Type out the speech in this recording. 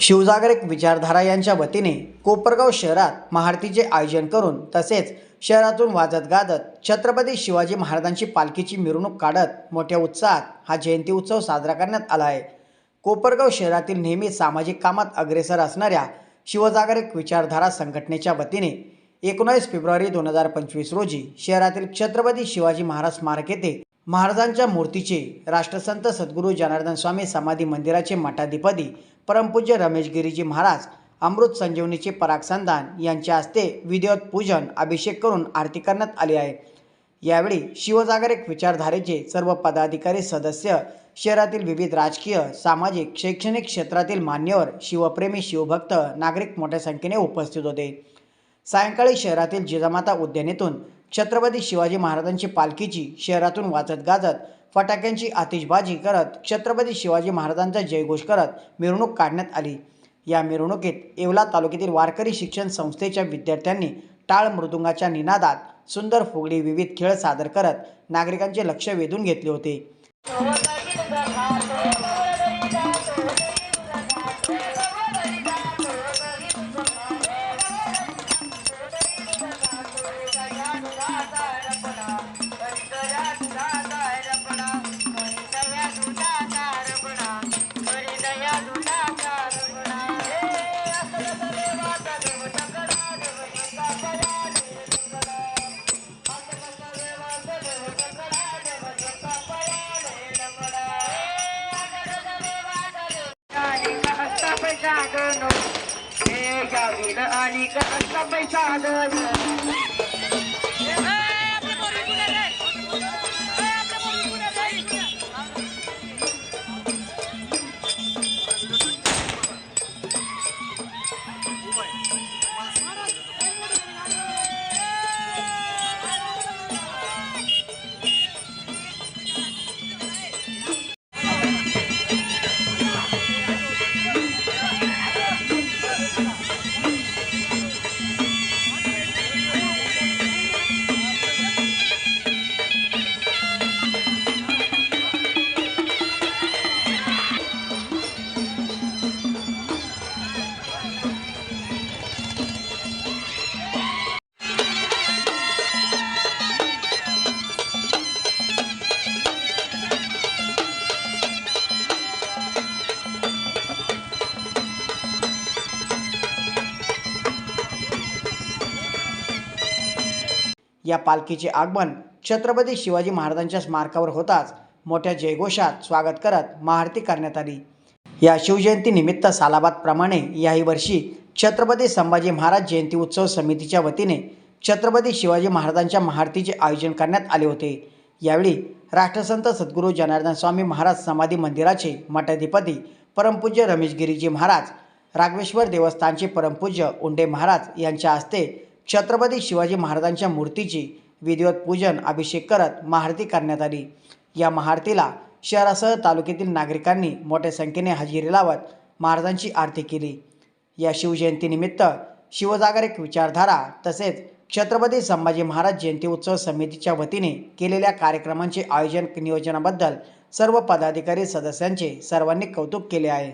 शिवजागरिक विचारधारा यांच्या वतीने कोपरगाव शहरात महाआरतीचे आयोजन करून तसेच शहरातून वाजत गाजत छत्रपती शिवाजी महाराजांची पालखीची मिरवणूक काढत मोठ्या उत्साहात हा जयंती उत्सव साजरा करण्यात आला आहे. कोपरगाव शहरातील नेहमी सामाजिक कामात अग्रेसर असणाऱ्या शिवजागरिक विचारधारा संघटनेच्या वतीने एकोणावीस फेब्रुवारी दोन हजार पंचवीस रोजी शहरातील छत्रपती शिवाजी महाराज स्मारक येथे महाराजांच्या मूर्तीचे राष्ट्रसंत सद्गुरू जनार्दन स्वामी समाधी मंदिराचे मठाधिपती परमपूज्य रमेश गिरीजी महाराज अमृत संजीवनीचे परागसंधान यांच्या हस्ते विधिवत पूजन अभिषेक करून आरती करण्यात आली आहे. यावेळी शिवजागरिक विचारधारेचे सर्व पदाधिकारी सदस्य शहरातील विविध राजकीय सामाजिक शैक्षणिक क्षेत्रातील मान्यवर शिवप्रेमी शिवभक्त नागरिक मोठ्या संख्येने उपस्थित होते. सायंकाळी शहरातील जिजामाता उद्यानेतून छत्रपती शिवाजी महाराजांची पालखीची शहरातून वाजत गाजत फटाक्यांची आतिषबाजी करत छत्रपती शिवाजी महाराजांचा जयघोष करत मिरवणूक काढण्यात आली या मिरवणुकीत येवला तालुक्यातील वारकरी शिक्षण संस्थेच्या विद्यार्थ्यांनी टाळ मृदुंगाच्या निनादात सुंदर फुगडी विविध खेळ सादर करत नागरिकांचे लक्ष वेधून घेतले होते sadano Hey, gabi na ani ka at sabay sadano या पालखीचे आगमन छत्रपती शिवाजी महाराजांच्या स्मारकावर होताच. मोठ्या जयघोषात स्वागत करत महाआरती करण्यात आली. या शिवजयंती निमित्त सालाबादप्रमाणे याही वर्षी छत्रपती संभाजी महाराज जयंती उत्सव समितीच्या वतीने छत्रपती शिवाजी महाराजांच्या महाआरतीचे आयोजन करण्यात आले होते. यावेळी राष्ट्रसंत सद्गुरू जनार्दन स्वामी महाराज समाधी मंदिराचे मठाधिपती परमपूज्य रमेश गिरीजी महाराज राघवेश्वर देवस्थानचे परमपूज्य उंडे महाराज यांच्या हस्ते छत्रपती शिवाजी महाराजांच्या मूर्तीची विधिवत पूजन अभिषेक करत महाआरती करण्यात आली. या महाआरतीला शहरासह तालुक्यातील नागरिकांनी मोठ्या संख्येने हजेरी लावत महाराजांची आरती केली. या शिवजयंतीनिमित्त शिवजागरिक विचारधारा तसेच छत्रपती संभाजी महाराज जयंती उत्सव समितीच्या वतीने केलेल्या कार्यक्रमांचे आयोजन नियोजनाबद्दल सर्व पदाधिकारी सदस्यांचे सर्वांनी कौतुक केले आहे.